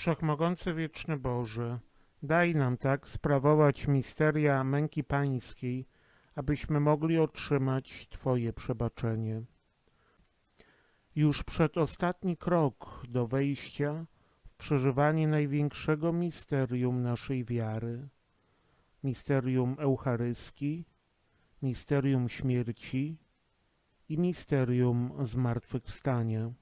Wszechmogący wieczny Boże, daj nam tak sprawować misteria męki pańskiej, abyśmy mogli otrzymać Twoje przebaczenie. Już przedostatni krok do wejścia w przeżywanie największego misterium naszej wiary, misterium Eucharystii, misterium śmierci i misterium zmartwychwstania.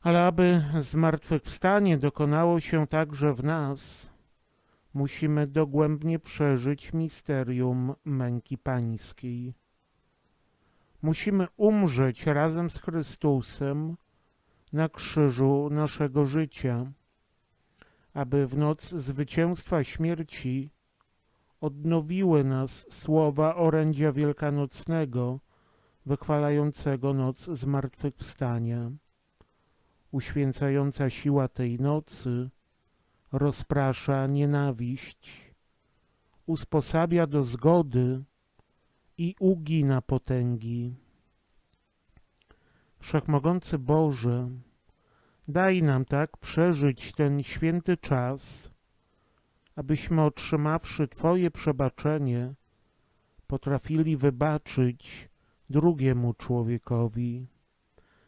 Ale aby zmartwychwstanie dokonało się także w nas, musimy dogłębnie przeżyć misterium męki pańskiej. Musimy umrzeć razem z Chrystusem na krzyżu naszego życia, aby w noc zwycięstwa śmierci odnowiły nas słowa orędzia wielkanocnego, wychwalającego noc zmartwychwstania. Uświęcająca siła tej nocy rozprasza nienawiść, usposabia do zgody i ugina potęgi. Wszechmogący Boże, daj nam tak przeżyć ten święty czas, abyśmy otrzymawszy Twoje przebaczenie, potrafili wybaczyć drugiemu człowiekowi.